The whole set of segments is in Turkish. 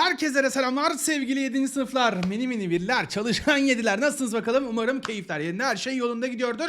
Herkese selamlar sevgili 7. sınıflar, mini mini birler, çalışan yediler. Nasılsınız bakalım? Umarım keyifler yerinde, her şey yolunda gidiyordur.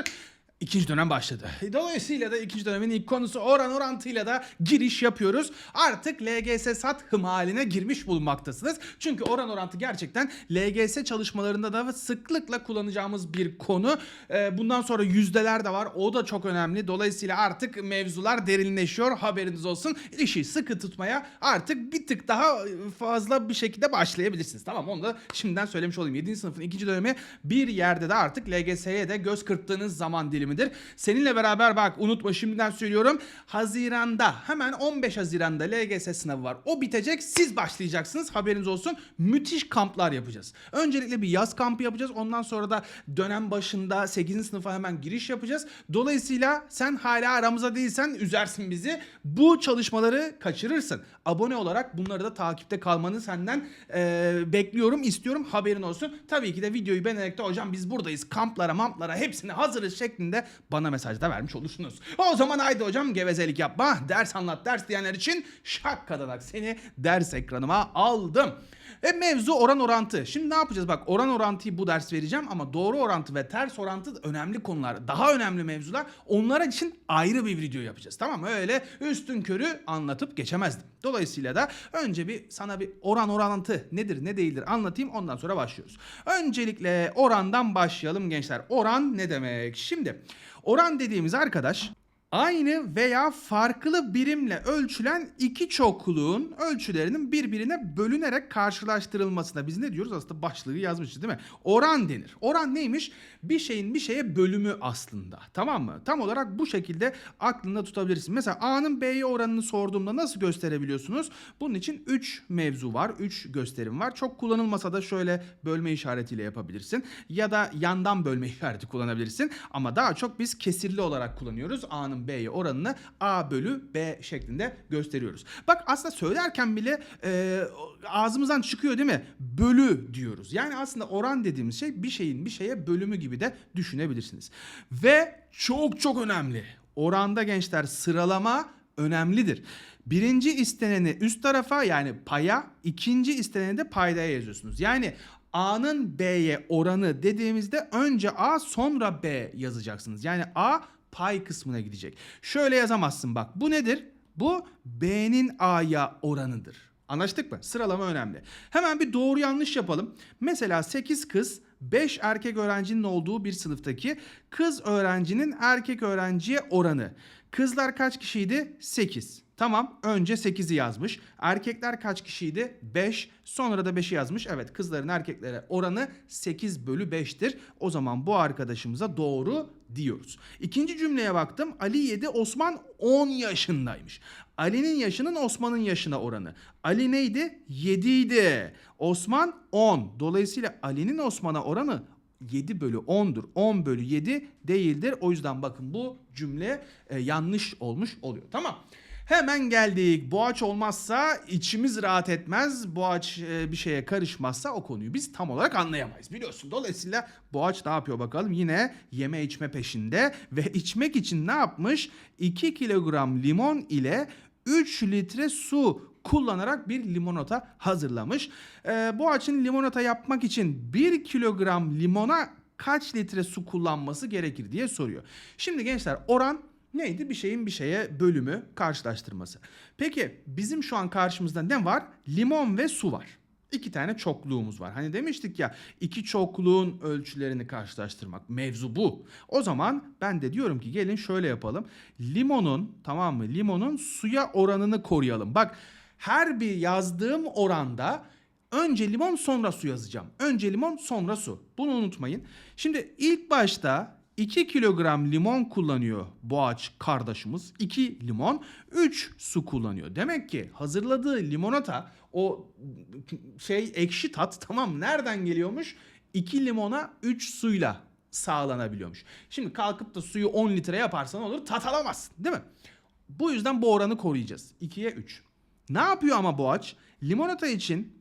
İkinci dönem başladı. Dolayısıyla da ikinci dönemin ilk konusu oran orantıyla da giriş yapıyoruz. Artık LGS sat hım haline girmiş bulunmaktasınız. Çünkü oran orantı gerçekten LGS çalışmalarında da sıklıkla kullanacağımız bir konu. Ee, Bundan sonra yüzdeler de var. O da çok önemli. Dolayısıyla artık mevzular derinleşiyor. Haberiniz olsun. İşi sıkı tutmaya artık bir tık daha fazla bir şekilde başlayabilirsiniz. Tamam onu da şimdiden söylemiş olayım. 7. sınıfın ikinci dönemi bir yerde de artık LGS'ye de göz kırptığınız zaman dilimidir. Seninle beraber bak unutma şimdiden söylüyorum. Haziranda hemen 15 Haziran'da LGS sınavı var. O bitecek siz başlayacaksınız haberiniz olsun. Müthiş kamplar yapacağız. Öncelikle bir yaz kampı yapacağız. Ondan sonra da dönem başında 8. sınıfa hemen giriş yapacağız. Dolayısıyla sen hala aramıza değilsen üzersin bizi. Bu çalışmaları kaçırırsın. Abone olarak bunları da takipte kalmanı senden eee, bekliyorum, istiyorum. Haberin olsun. Tabii ki de videoyu beğenerek de hocam biz buradayız. Kamplara, mamplara hepsini hazırız şeklinde bana mesaj da vermiş olursunuz. O zaman haydi hocam gevezelik yapma. Ders anlat, ders diyenler için şakkadanak seni ders ekranıma aldım. Ve mevzu oran orantı. Şimdi ne yapacağız? Bak oran orantıyı bu ders vereceğim ama doğru orantı ve ters orantı önemli konular. Daha önemli mevzular. Onlar için ayrı bir video yapacağız. Tamam mı? Öyle üstün körü anlatıp geçemezdim. Dolayısıyla da önce bir sana bir oran orantı nedir ne değildir anlatayım ondan sonra başlıyoruz. Öncelikle orandan başlayalım gençler. Oran ne demek? Şimdi oran dediğimiz arkadaş Aynı veya farklı birimle ölçülen iki çokluğun ölçülerinin birbirine bölünerek karşılaştırılmasına biz ne diyoruz? Aslında başlığı yazmışız değil mi? Oran denir. Oran neymiş? Bir şeyin bir şeye bölümü aslında. Tamam mı? Tam olarak bu şekilde aklında tutabilirsin. Mesela A'nın B'ye oranını sorduğumda nasıl gösterebiliyorsunuz? Bunun için 3 mevzu var. 3 gösterim var. Çok kullanılmasa da şöyle bölme işaretiyle yapabilirsin. Ya da yandan bölme işareti kullanabilirsin. Ama daha çok biz kesirli olarak kullanıyoruz. A'nın B'ye oranını A bölü B şeklinde gösteriyoruz. Bak aslında söylerken bile e, ağzımızdan çıkıyor değil mi? Bölü diyoruz. Yani aslında oran dediğimiz şey bir şeyin bir şeye bölümü gibi de düşünebilirsiniz. Ve çok çok önemli. Oranda gençler sıralama önemlidir. Birinci isteneni üst tarafa yani paya, ikinci isteneni de paydaya yazıyorsunuz. Yani A'nın B'ye oranı dediğimizde önce A sonra B yazacaksınız. Yani A pay kısmına gidecek. Şöyle yazamazsın bak. Bu nedir? Bu B'nin A'ya oranıdır. Anlaştık mı? Sıralama önemli. Hemen bir doğru yanlış yapalım. Mesela 8 kız 5 erkek öğrencinin olduğu bir sınıftaki kız öğrencinin erkek öğrenciye oranı. Kızlar kaç kişiydi? 8. Tamam önce 8'i yazmış. Erkekler kaç kişiydi? 5. Sonra da 5'i yazmış. Evet kızların erkeklere oranı 8 bölü 5'tir. O zaman bu arkadaşımıza doğru diyoruz. İkinci cümleye baktım. Ali 7, Osman 10 yaşındaymış. Ali'nin yaşının Osman'ın yaşına oranı. Ali neydi? 7 idi. Osman 10. Dolayısıyla Ali'nin Osman'a oranı 7 bölü 10'dur. 10 bölü 7 değildir. O yüzden bakın bu cümle e, yanlış olmuş oluyor. Tamam. Hemen geldik. Boğaç olmazsa içimiz rahat etmez. Boğaç e, bir şeye karışmazsa o konuyu biz tam olarak anlayamayız. Biliyorsun. Dolayısıyla Boğaç ne yapıyor bakalım? Yine yeme içme peşinde ve içmek için ne yapmış? 2 kilogram limon ile 3 litre su kullanarak bir limonata hazırlamış. Ee, Boğaç'ın limonata yapmak için 1 kilogram limona kaç litre su kullanması gerekir diye soruyor. Şimdi gençler oran neydi? Bir şeyin bir şeye bölümü, karşılaştırması. Peki bizim şu an karşımızda ne var? Limon ve su var. İki tane çokluğumuz var. Hani demiştik ya iki çokluğun ölçülerini karşılaştırmak. Mevzu bu. O zaman ben de diyorum ki gelin şöyle yapalım. Limonun tamam mı? Limonun suya oranını koruyalım. Bak her bir yazdığım oranda önce limon sonra su yazacağım. Önce limon sonra su. Bunu unutmayın. Şimdi ilk başta 2 kilogram limon kullanıyor Boğaç kardeşimiz. 2 limon, 3 su kullanıyor. Demek ki hazırladığı limonata o şey ekşi tat tamam? Nereden geliyormuş? 2 limona 3 suyla sağlanabiliyormuş. Şimdi kalkıp da suyu 10 litre yaparsan olur tat alamazsın değil mi? Bu yüzden bu oranı koruyacağız. 2'ye 3. Ne yapıyor ama Boğaç? Limonata için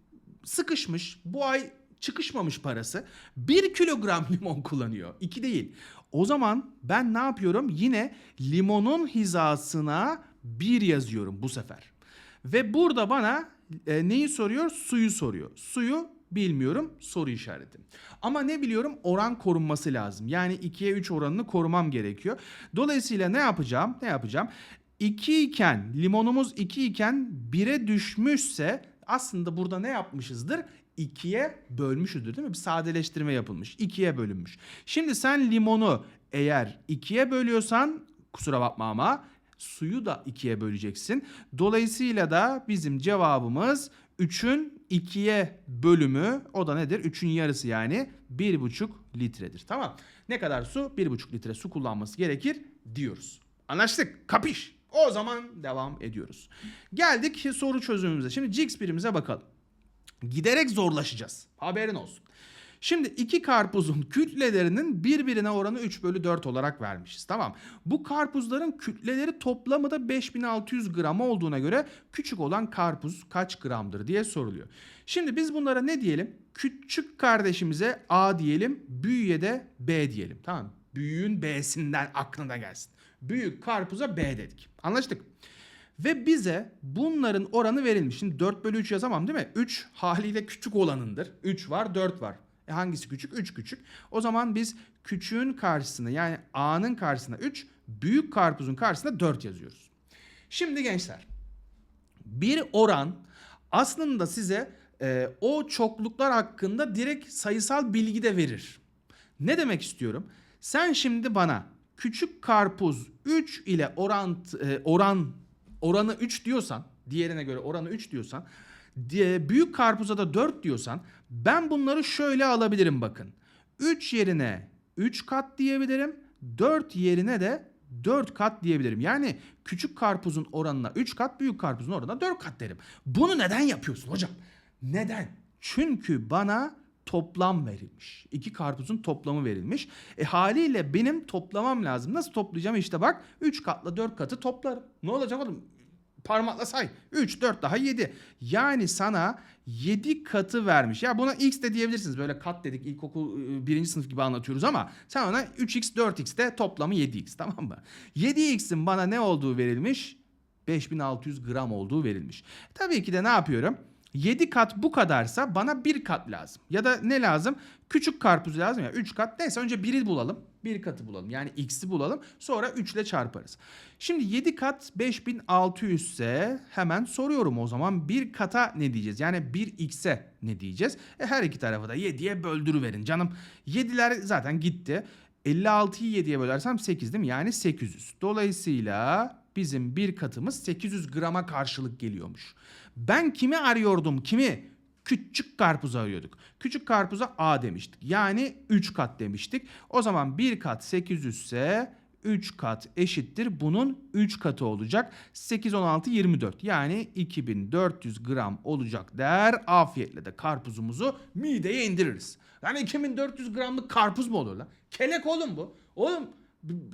sıkışmış bu ay çıkışmamış parası 1 kilogram limon kullanıyor. 2 değil. O zaman ben ne yapıyorum? Yine limonun hizasına 1 yazıyorum bu sefer. Ve burada bana e, neyi soruyor? Suyu soruyor. Suyu bilmiyorum soru işareti. Ama ne biliyorum? Oran korunması lazım. Yani 2'ye 3 oranını korumam gerekiyor. Dolayısıyla ne yapacağım? Ne yapacağım? 2 iken limonumuz 2 iken 1'e düşmüşse aslında burada ne yapmışızdır? 2'ye bölmüşüzdür değil mi? Bir sadeleştirme yapılmış. 2'ye bölünmüş. Şimdi sen limonu eğer 2'ye bölüyorsan kusura bakma ama suyu da 2'ye böleceksin. Dolayısıyla da bizim cevabımız 3'ün 2'ye bölümü o da nedir? 3'ün yarısı yani 1,5 litredir. Tamam. Ne kadar su? 1,5 litre su kullanması gerekir diyoruz. Anlaştık. Kapış. O zaman devam ediyoruz. Geldik soru çözümümüze. Şimdi Cix birimize bakalım. Giderek zorlaşacağız. Haberin olsun. Şimdi iki karpuzun kütlelerinin birbirine oranı 3 bölü 4 olarak vermişiz. Tamam. Bu karpuzların kütleleri toplamı da 5600 gram olduğuna göre küçük olan karpuz kaç gramdır diye soruluyor. Şimdi biz bunlara ne diyelim? Küçük kardeşimize A diyelim, büyüğe de B diyelim. Tamam. Büyüğün B'sinden aklına gelsin. Büyük karpuza B dedik. Anlaştık. Ve bize bunların oranı verilmiş. Şimdi 4 bölü 3 yazamam değil mi? 3 haliyle küçük olanındır. 3 var 4 var. E hangisi küçük? 3 küçük. O zaman biz küçüğün karşısına yani A'nın karşısına 3, büyük karpuzun karşısına 4 yazıyoruz. Şimdi gençler bir oran aslında size e, o çokluklar hakkında direkt sayısal bilgi de verir. Ne demek istiyorum? Sen şimdi bana küçük karpuz 3 ile orant, e, oran oranı 3 diyorsan, diğerine göre oranı 3 diyorsan, büyük karpuza da 4 diyorsan ben bunları şöyle alabilirim bakın. 3 yerine 3 kat diyebilirim. 4 yerine de 4 kat diyebilirim. Yani küçük karpuzun oranına 3 kat, büyük karpuzun oranına 4 kat derim. Bunu neden yapıyorsun hocam? Neden? Çünkü bana toplam verilmiş. İki karpuzun toplamı verilmiş. E haliyle benim toplamam lazım. Nasıl toplayacağım? İşte bak 3 katla 4 katı toplarım. Ne olacak oğlum? Parmakla say. 3, 4 daha 7. Yani sana 7 katı vermiş. Ya buna x de diyebilirsiniz. Böyle kat dedik ilkokul e, birinci sınıf gibi anlatıyoruz ama sen ona 3x 4x de toplamı 7x tamam mı? 7x'in bana ne olduğu verilmiş? 5600 gram olduğu verilmiş. Tabii ki de ne yapıyorum? 7 kat bu kadarsa bana 1 kat lazım. Ya da ne lazım? Küçük karpuz lazım ya 3 kat. Neyse önce 1'i bulalım. 1 katı bulalım. Yani x'i bulalım. Sonra 3 ile çarparız. Şimdi 7 kat 5600 ise hemen soruyorum o zaman 1 kata ne diyeceğiz? Yani 1x'e ne diyeceğiz? E her iki tarafı da 7'ye böldürüverin canım. 7'ler zaten gitti. 56'yı 7'ye bölersem 8 değil mi? Yani 800. Dolayısıyla bizim bir katımız 800 grama karşılık geliyormuş. Ben kimi arıyordum? Kimi? Küçük karpuzu arıyorduk. Küçük karpuza A demiştik. Yani 3 kat demiştik. O zaman 1 kat 800 ise 3 kat eşittir. Bunun 3 katı olacak. 8, 16, 24. Yani 2400 gram olacak der. Afiyetle de karpuzumuzu mideye indiririz. Yani 2400 gramlık karpuz mu olur lan? Kelek oğlum bu. Oğlum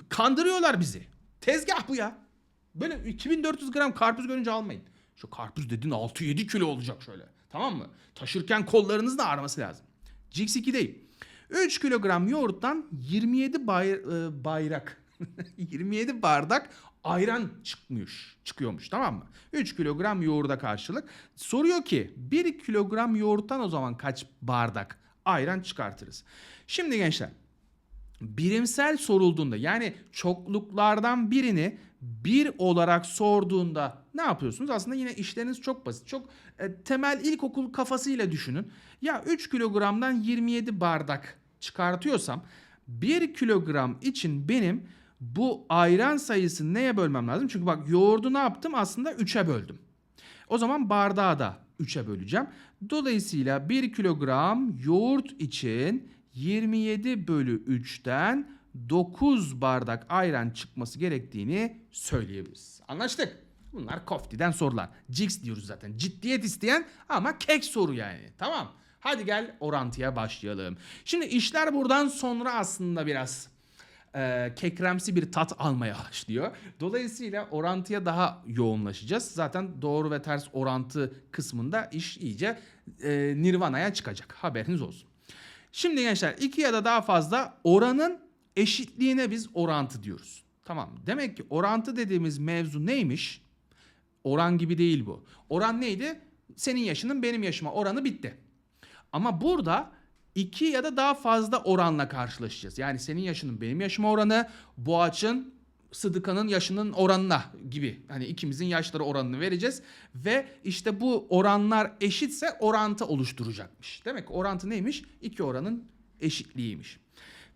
kandırıyorlar bizi. Tezgah bu ya. Böyle 2400 gram karpuz görünce almayın. Şu karpuz dediğin 6-7 kilo olacak şöyle. Tamam mı? Taşırken kollarınız da ağrıması lazım. Cix 2 değil. 3 kilogram yoğurttan 27 bay, e, bayrak 27 bardak ayran çıkmış, çıkıyormuş tamam mı? 3 kilogram yoğurda karşılık. Soruyor ki 1 kilogram yoğurttan o zaman kaç bardak ayran çıkartırız? Şimdi gençler birimsel sorulduğunda yani çokluklardan birini bir olarak sorduğunda ne yapıyorsunuz? Aslında yine işleriniz çok basit. Çok e, temel ilkokul kafasıyla düşünün. Ya 3 kilogramdan 27 bardak çıkartıyorsam 1 kilogram için benim bu ayran sayısını neye bölmem lazım? Çünkü bak yoğurdu ne yaptım? Aslında 3'e böldüm. O zaman bardağı da 3'e böleceğim. Dolayısıyla 1 kilogram yoğurt için 27 bölü 3'ten 9 bardak ayran çıkması gerektiğini söyleyebiliriz. Anlaştık. Bunlar koftiden sorular. Cix diyoruz zaten. Ciddiyet isteyen ama kek soru yani. Tamam. Hadi gel orantıya başlayalım. Şimdi işler buradan sonra aslında biraz e, kekremsi bir tat almaya başlıyor. Dolayısıyla orantıya daha yoğunlaşacağız. Zaten doğru ve ters orantı kısmında iş iyice e, nirvanaya çıkacak. Haberiniz olsun. Şimdi gençler iki ya da daha fazla oranın eşitliğine biz orantı diyoruz. Tamam. Demek ki orantı dediğimiz mevzu neymiş? Oran gibi değil bu. Oran neydi? senin yaşının benim yaşıma oranı bitti. Ama burada iki ya da daha fazla oranla karşılaşacağız. Yani senin yaşının benim yaşıma oranı, Boğaç'ın Sıdıka'nın yaşının oranına gibi. Hani ikimizin yaşları oranını vereceğiz. Ve işte bu oranlar eşitse orantı oluşturacakmış. Demek ki orantı neymiş? İki oranın eşitliğiymiş.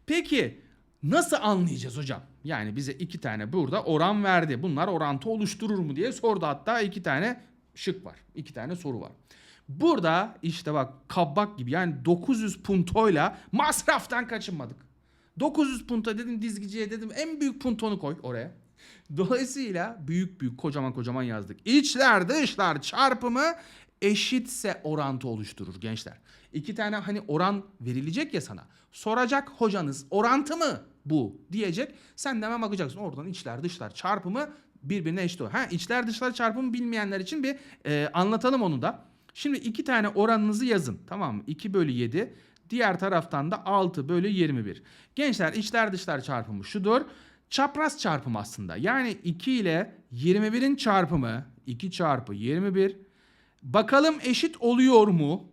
Peki nasıl anlayacağız hocam? Yani bize iki tane burada oran verdi. Bunlar orantı oluşturur mu diye sordu. Hatta iki tane şık var. iki tane soru var. Burada işte bak kabak gibi yani 900 puntoyla masraftan kaçınmadık. 900 punto dedim dizgiciye dedim en büyük puntonu koy oraya. Dolayısıyla büyük büyük kocaman kocaman yazdık. İçler dışlar çarpımı eşitse orantı oluşturur gençler. İki tane hani oran verilecek ya sana. Soracak hocanız orantı mı bu diyecek. Sen de hemen bakacaksın oradan içler dışlar çarpımı birbirine eşit olur. Ha içler dışlar çarpımı bilmeyenler için bir e, anlatalım onu da. Şimdi iki tane oranınızı yazın tamam mı? 2 bölü 7 diğer taraftan da 6 bölü 21. Gençler içler dışlar çarpımı şudur. Çapraz çarpım aslında. Yani 2 ile 21'in çarpımı 2 çarpı 21. Bakalım eşit oluyor mu?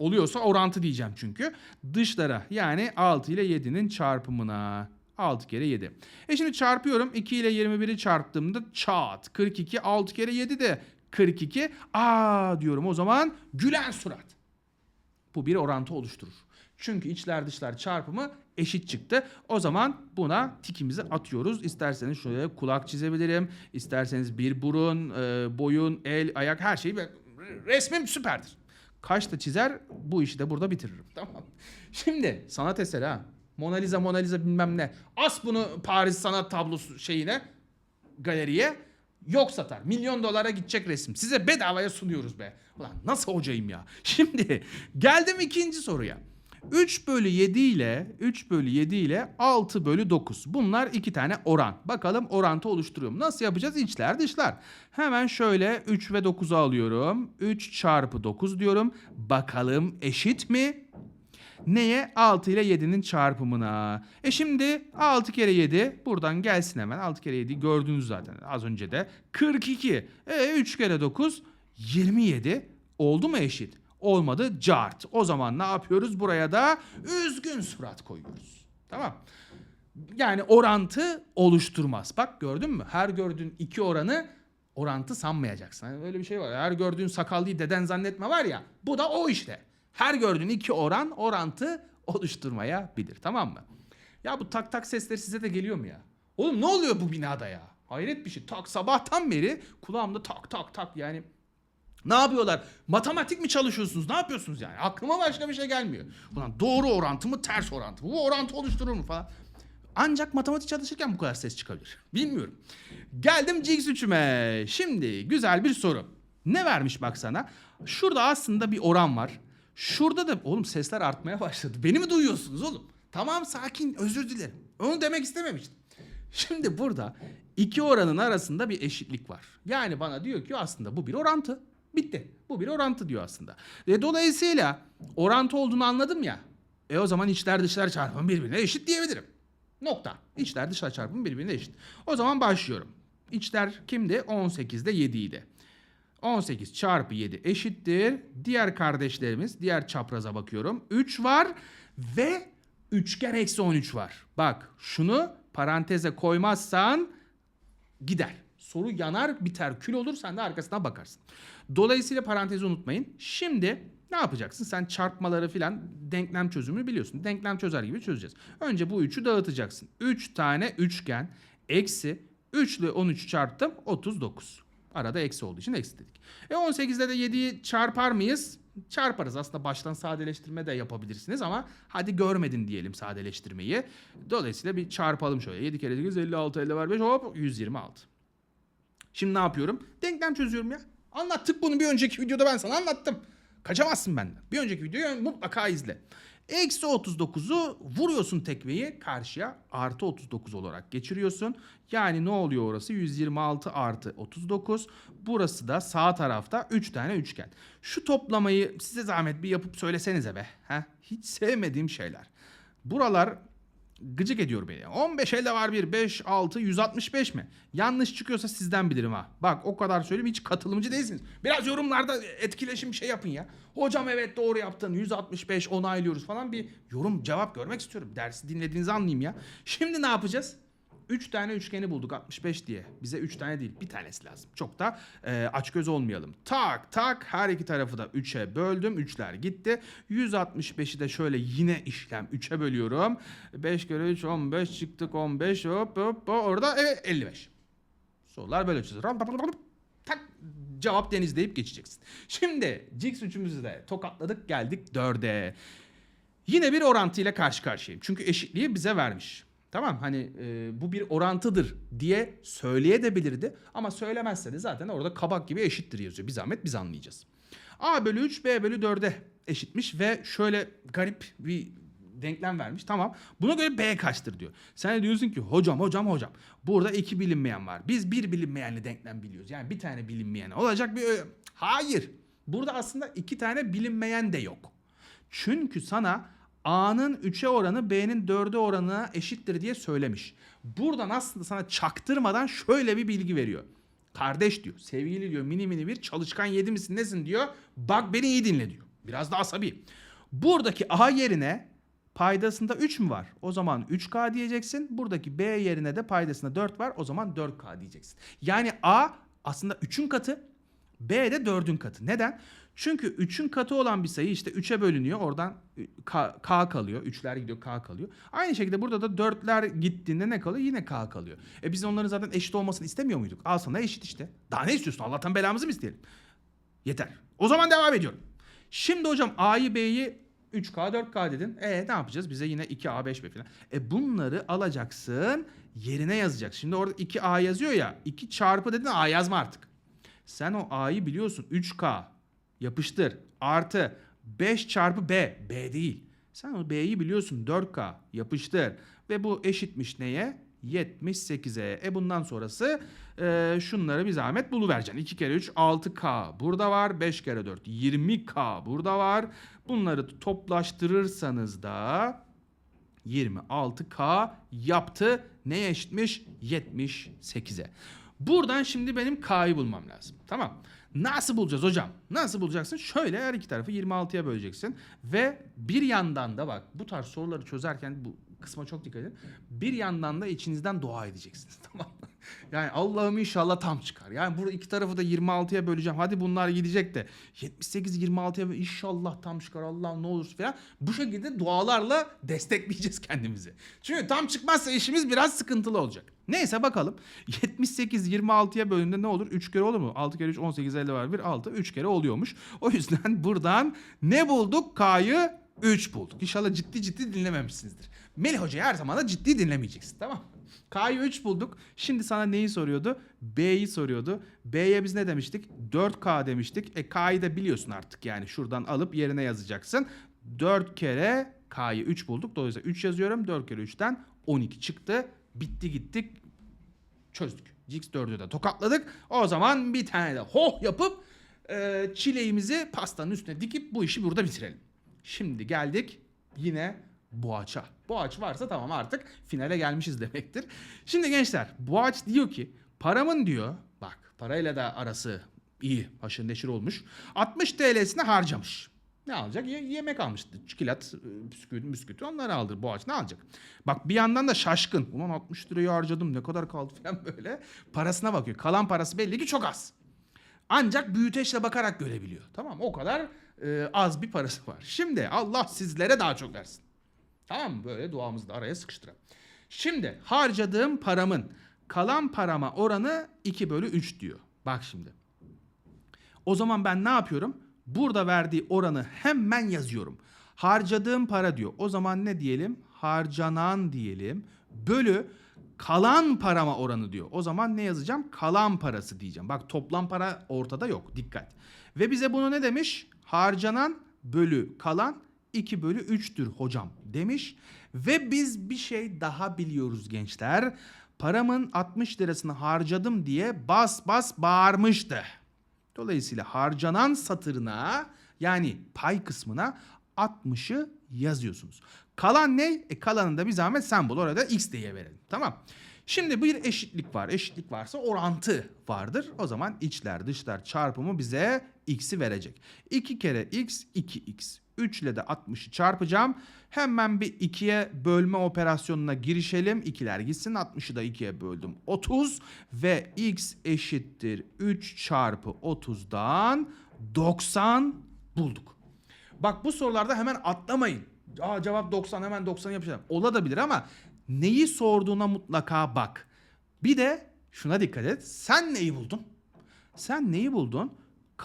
Oluyorsa orantı diyeceğim çünkü. Dışlara yani 6 ile 7'nin çarpımına. 6 kere 7. E şimdi çarpıyorum. 2 ile 21'i çarptığımda çat. 42 6 kere 7 de 42. Aa diyorum o zaman gülen surat. Bu bir orantı oluşturur. Çünkü içler dışlar çarpımı eşit çıktı. O zaman buna tikimizi atıyoruz. İsterseniz şöyle kulak çizebilirim. İsterseniz bir burun, e, boyun, el, ayak her şeyi. Resmim süperdir. Kaç da çizer bu işi de burada bitiririm. Tamam. Şimdi sanat eseri ha. Mona Lisa Mona Lisa bilmem ne. As bunu Paris sanat tablosu şeyine galeriye yok satar. Milyon dolara gidecek resim. Size bedavaya sunuyoruz be. Ulan nasıl hocayım ya. Şimdi geldim ikinci soruya. 3 bölü 7 ile 3 bölü 7 ile 6 bölü 9. Bunlar iki tane oran. Bakalım orantı oluşturuyor mu? Nasıl yapacağız? İçler dışlar. Hemen şöyle 3 ve 9'u alıyorum. 3 çarpı 9 diyorum. Bakalım eşit mi? Neye? 6 ile 7'nin çarpımına. E şimdi 6 kere 7 buradan gelsin hemen. 6 kere 7 gördünüz zaten az önce de. 42. E 3 kere 9 27. Oldu mu eşit? Olmadı cart. O zaman ne yapıyoruz? Buraya da üzgün surat koyuyoruz. Tamam. Yani orantı oluşturmaz. Bak gördün mü? Her gördüğün iki oranı orantı sanmayacaksın. Hani öyle bir şey var. Her gördüğün sakallıyı deden zannetme var ya. Bu da o işte. Her gördüğün iki oran orantı oluşturmayabilir. Tamam mı? Ya bu tak tak sesleri size de geliyor mu ya? Oğlum ne oluyor bu binada ya? Hayret bir şey. Tak sabahtan beri kulağımda tak tak tak yani ne yapıyorlar? Matematik mi çalışıyorsunuz? Ne yapıyorsunuz yani? Aklıma başka bir şey gelmiyor. Ulan doğru orantı mı ters orantı mı? Bu orantı oluşturur mu falan. Ancak matematik çalışırken bu kadar ses çıkabilir. Bilmiyorum. Geldim X3'üme. Şimdi güzel bir soru. Ne vermiş bak sana? Şurada aslında bir oran var. Şurada da oğlum sesler artmaya başladı. Beni mi duyuyorsunuz oğlum? Tamam sakin özür dilerim. Onu demek istememiştim. Şimdi burada iki oranın arasında bir eşitlik var. Yani bana diyor ki aslında bu bir orantı. Bitti. Bu bir orantı diyor aslında. E, dolayısıyla orantı olduğunu anladım ya. E o zaman içler dışlar çarpımı birbirine eşit diyebilirim. Nokta. İçler dışlar çarpımı birbirine eşit. O zaman başlıyorum. İçler kimdi? 18'de 7 idi. 18 çarpı 7 eşittir. Diğer kardeşlerimiz, diğer çapraza bakıyorum. 3 var ve üçgen eksi 13 var. Bak şunu paranteze koymazsan gider. Soru yanar biter kül olur sen de arkasına bakarsın. Dolayısıyla parantezi unutmayın. Şimdi ne yapacaksın? Sen çarpmaları filan denklem çözümünü biliyorsun. Denklem çözer gibi çözeceğiz. Önce bu 3'ü dağıtacaksın. 3 tane üçgen eksi 3 ile 13'ü çarptım 39. Arada eksi olduğu için eksi dedik. E 18'de de 7'yi çarpar mıyız? Çarparız. Aslında baştan sadeleştirme de yapabilirsiniz ama hadi görmedin diyelim sadeleştirmeyi. Dolayısıyla bir çarpalım şöyle. 7 kere 8 56 50 var 5 hop 126. Şimdi ne yapıyorum? Denklem çözüyorum ya. Anlattık bunu bir önceki videoda ben sana anlattım. Kaçamazsın benden. Bir önceki videoyu mutlaka izle. Eksi 39'u vuruyorsun tekmeyi karşıya artı 39 olarak geçiriyorsun. Yani ne oluyor orası? 126 artı 39. Burası da sağ tarafta 3 tane üçgen. Şu toplamayı size zahmet bir yapıp söylesenize be. Heh, hiç sevmediğim şeyler. Buralar gıcık ediyor beni. 15 elde var bir 5 6 165 mi? Yanlış çıkıyorsa sizden bilirim ha. Bak o kadar söyleyeyim hiç katılımcı değilsiniz. Biraz yorumlarda etkileşim şey yapın ya. Hocam evet doğru yaptın 165 onaylıyoruz falan bir yorum cevap görmek istiyorum. Dersi dinlediğinizi anlayayım ya. Şimdi ne yapacağız? 3 tane üçgeni bulduk 65 diye. Bize 3 tane değil bir tanesi lazım. Çok da e, açgöz olmayalım. Tak tak her iki tarafı da 3'e böldüm. 3'ler gitti. 165'i de şöyle yine işlem 3'e bölüyorum. 5 kere 3 15 çıktık 15 hop hop hop orada evet 55. Sorular böyle çözülür. Tak cevap deniz deyip geçeceksin. Şimdi Jigs üçümüzü de tokatladık geldik 4'e. Yine bir orantıyla karşı karşıyayım. Çünkü eşitliği bize vermiş. Tamam hani e, bu bir orantıdır diye söyleyebilirdi ama söylemezse de zaten orada kabak gibi eşittir yazıyor. Bir zahmet biz anlayacağız. A bölü 3 B bölü 4'e eşitmiş ve şöyle garip bir denklem vermiş. Tamam. Buna göre B kaçtır diyor. Sen de diyorsun ki hocam hocam hocam burada iki bilinmeyen var. Biz bir bilinmeyenli denklem biliyoruz. Yani bir tane bilinmeyen olacak bir... Hayır. Burada aslında iki tane bilinmeyen de yok. Çünkü sana A'nın 3'e oranı B'nin 4'e oranına eşittir diye söylemiş. Buradan aslında sana çaktırmadan şöyle bir bilgi veriyor. Kardeş diyor, sevgili diyor, mini mini bir çalışkan yedi misin nesin diyor. Bak beni iyi dinle diyor. Biraz da asabi. Buradaki A yerine paydasında 3 mü var? O zaman 3K diyeceksin. Buradaki B yerine de paydasında 4 var. O zaman 4K diyeceksin. Yani A aslında 3'ün katı, B de 4'ün katı. Neden? Çünkü 3'ün katı olan bir sayı işte 3'e bölünüyor. Oradan K, K kalıyor. 3'ler gidiyor K kalıyor. Aynı şekilde burada da 4'ler gittiğinde ne kalıyor? Yine K kalıyor. E biz onların zaten eşit olmasını istemiyor muyduk? Al sana eşit işte. Daha ne istiyorsun? Allah'tan belamızı mı isteyelim? Yeter. O zaman devam ediyorum. Şimdi hocam A'yı B'yi 3K 4K dedin. E ne yapacağız? Bize yine 2A 5B falan. E bunları alacaksın yerine yazacaksın. Şimdi orada 2A yazıyor ya. 2 çarpı dedin A yazma artık. Sen o A'yı biliyorsun 3K yapıştır artı 5 çarpı B. B değil. Sen o B'yi biliyorsun 4K yapıştır. Ve bu eşitmiş neye? 78'e. E bundan sonrası e, şunları bir zahmet buluvereceksin. 2 kere 3 6K burada var. 5 kere 4 20K burada var. Bunları toplaştırırsanız da 26K yaptı. Neye eşitmiş? 78'e. Buradan şimdi benim K'yı bulmam lazım. Tamam. Nasıl bulacağız hocam? Nasıl bulacaksın? Şöyle her iki tarafı 26'ya böleceksin. Ve bir yandan da bak bu tarz soruları çözerken bu kısma çok dikkat edin. Bir yandan da içinizden dua edeceksiniz. Tamam? Yani Allah'ım inşallah tam çıkar. Yani burada iki tarafı da 26'ya böleceğim. Hadi bunlar gidecek de 78 26'ya böl- inşallah tam çıkar Allah'ım ne olursa falan. Bu şekilde dualarla destekleyeceğiz kendimizi. Çünkü tam çıkmazsa işimiz biraz sıkıntılı olacak. Neyse bakalım. 78 26'ya bölündüğünde ne olur? 3 kere olur mu? 6 kere 3 18 elde var 1 6 3 kere oluyormuş. O yüzden buradan ne bulduk? K'yı 3 bulduk. İnşallah ciddi ciddi dinlememişsinizdir. Melih Hoca'yı her zaman da ciddi dinlemeyeceksin tamam mı? K'yı 3 bulduk. Şimdi sana neyi soruyordu? B'yi soruyordu. B'ye biz ne demiştik? 4K demiştik. E K'yı da biliyorsun artık yani şuradan alıp yerine yazacaksın. 4 kere K'yı 3 bulduk. Dolayısıyla 3 yazıyorum. 4 kere 3'ten 12 çıktı. Bitti gittik. Çözdük. X4'ü de tokatladık. O zaman bir tane de hoh yapıp e, çileğimizi pastanın üstüne dikip bu işi burada bitirelim. Şimdi geldik yine Boğaç'a. Boğaç varsa tamam artık finale gelmişiz demektir. Şimdi gençler Boğaç diyor ki paramın diyor bak parayla da arası iyi haşır neşir olmuş. 60 TL'sini harcamış. Ne alacak? Ye- yemek almıştı. Çikolat, e, bisküvit, bisküvit onları aldı. Boğaç ne alacak? Bak bir yandan da şaşkın. Ulan 60 lirayı harcadım ne kadar kaldı falan böyle. Parasına bakıyor. Kalan parası belli ki çok az. Ancak büyüteçle bakarak görebiliyor. Tamam? O kadar e, az bir parası var. Şimdi Allah sizlere daha çok versin. Tamam mı? Böyle duamızı da araya sıkıştıralım. Şimdi harcadığım paramın kalan parama oranı 2 bölü 3 diyor. Bak şimdi. O zaman ben ne yapıyorum? Burada verdiği oranı hemen yazıyorum. Harcadığım para diyor. O zaman ne diyelim? Harcanan diyelim. Bölü kalan parama oranı diyor. O zaman ne yazacağım? Kalan parası diyeceğim. Bak toplam para ortada yok. Dikkat. Ve bize bunu ne demiş? Harcanan bölü kalan 2 bölü 3'tür hocam demiş. Ve biz bir şey daha biliyoruz gençler. Paramın 60 lirasını harcadım diye bas bas bağırmıştı. Dolayısıyla harcanan satırına yani pay kısmına 60'ı yazıyorsunuz. Kalan ne? E kalanın da bir zahmet sembol oraya da x diye verelim. Tamam. Şimdi bir eşitlik var. Eşitlik varsa orantı vardır. O zaman içler dışlar çarpımı bize x'i verecek. 2 kere x 2x. 3 ile de 60'ı çarpacağım. Hemen bir 2'ye bölme operasyonuna girişelim. 2'ler gitsin. 60'ı da 2'ye böldüm. 30 ve x eşittir 3 çarpı 30'dan 90 bulduk. Bak bu sorularda hemen atlamayın. Aa cevap 90 hemen 90 yapacağım. Ola da bilir ama neyi sorduğuna mutlaka bak. Bir de şuna dikkat et. Sen neyi buldun? Sen neyi buldun?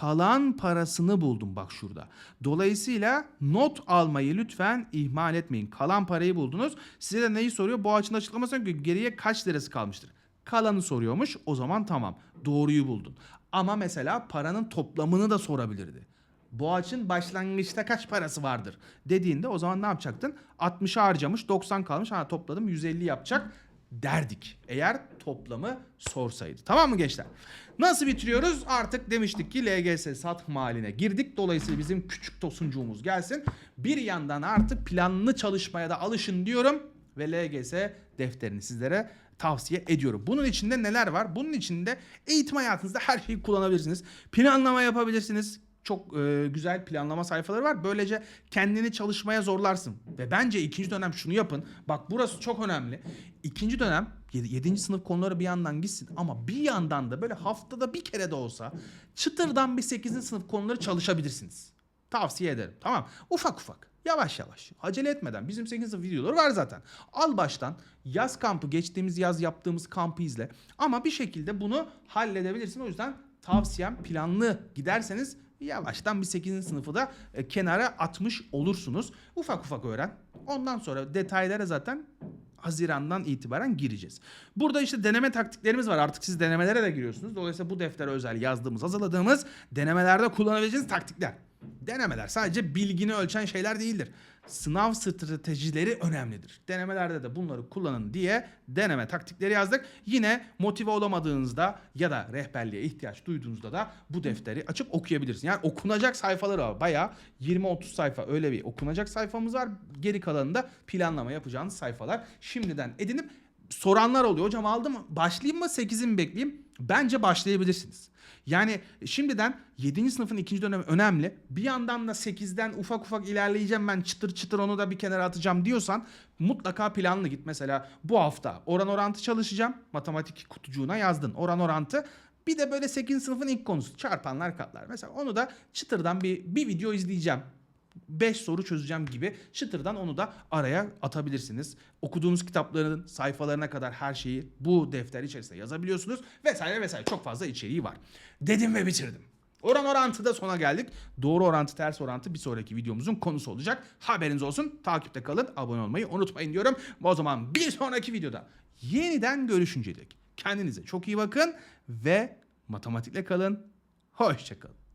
Kalan parasını buldun bak şurada. Dolayısıyla not almayı lütfen ihmal etmeyin. Kalan parayı buldunuz. Size de neyi soruyor? Bu açının açıklaması yok ki geriye kaç lirası kalmıştır? Kalanı soruyormuş. O zaman tamam. Doğruyu buldun. Ama mesela paranın toplamını da sorabilirdi. Boğaç'ın başlangıçta kaç parası vardır dediğinde o zaman ne yapacaktın? 60'ı harcamış 90 kalmış ha topladım 150 yapacak derdik. Eğer toplamı sorsaydı. Tamam mı gençler? Nasıl bitiriyoruz? Artık demiştik ki LGS satma haline girdik. Dolayısıyla bizim küçük tosuncuğumuz gelsin. Bir yandan artık planlı çalışmaya da alışın diyorum. Ve LGS defterini sizlere tavsiye ediyorum. Bunun içinde neler var? Bunun içinde eğitim hayatınızda her şeyi kullanabilirsiniz. Planlama yapabilirsiniz çok e, güzel planlama sayfaları var. Böylece kendini çalışmaya zorlarsın. Ve bence ikinci dönem şunu yapın. Bak burası çok önemli. İkinci dönem 7. sınıf konuları bir yandan gitsin ama bir yandan da böyle haftada bir kere de olsa çıtırdan bir 8. sınıf konuları çalışabilirsiniz. Tavsiye ederim. Tamam. Ufak ufak. Yavaş yavaş. Acele etmeden. Bizim 8. sınıf videoları var zaten. Al baştan yaz kampı geçtiğimiz yaz yaptığımız kampı izle. Ama bir şekilde bunu halledebilirsin. O yüzden tavsiyem planlı giderseniz yavaştan bir 8. sınıfı da e, kenara atmış olursunuz. Ufak ufak öğren. Ondan sonra detaylara zaten Haziran'dan itibaren gireceğiz. Burada işte deneme taktiklerimiz var. Artık siz denemelere de giriyorsunuz. Dolayısıyla bu deftere özel yazdığımız, hazırladığımız denemelerde kullanabileceğiniz taktikler. Denemeler sadece bilgini ölçen şeyler değildir. Sınav stratejileri önemlidir. Denemelerde de bunları kullanın diye deneme taktikleri yazdık. Yine motive olamadığınızda ya da rehberliğe ihtiyaç duyduğunuzda da bu defteri açıp okuyabilirsiniz. Yani okunacak sayfaları var. Bayağı 20-30 sayfa öyle bir okunacak sayfamız var. Geri kalanında planlama yapacağınız sayfalar. Şimdiden edinip soranlar oluyor. Hocam aldım? Başlayayım mı 8'i mi bekleyeyim? Bence başlayabilirsiniz. Yani şimdiden 7. sınıfın ikinci dönemi önemli. Bir yandan da 8'den ufak ufak ilerleyeceğim ben çıtır çıtır onu da bir kenara atacağım diyorsan mutlaka planlı git. Mesela bu hafta oran orantı çalışacağım. Matematik kutucuğuna yazdın oran orantı. Bir de böyle 8. sınıfın ilk konusu çarpanlar katlar. Mesela onu da çıtırdan bir, bir video izleyeceğim. 5 soru çözeceğim gibi çıtırdan onu da araya atabilirsiniz. Okuduğunuz kitapların sayfalarına kadar her şeyi bu defter içerisinde yazabiliyorsunuz vesaire vesaire çok fazla içeriği var. Dedim ve bitirdim. Oran orantıda sona geldik. Doğru orantı ters orantı bir sonraki videomuzun konusu olacak. Haberiniz olsun. Takipte kalın. Abone olmayı unutmayın diyorum. O zaman bir sonraki videoda yeniden görüşünceye dek kendinize çok iyi bakın ve matematikle kalın. Hoşçakalın.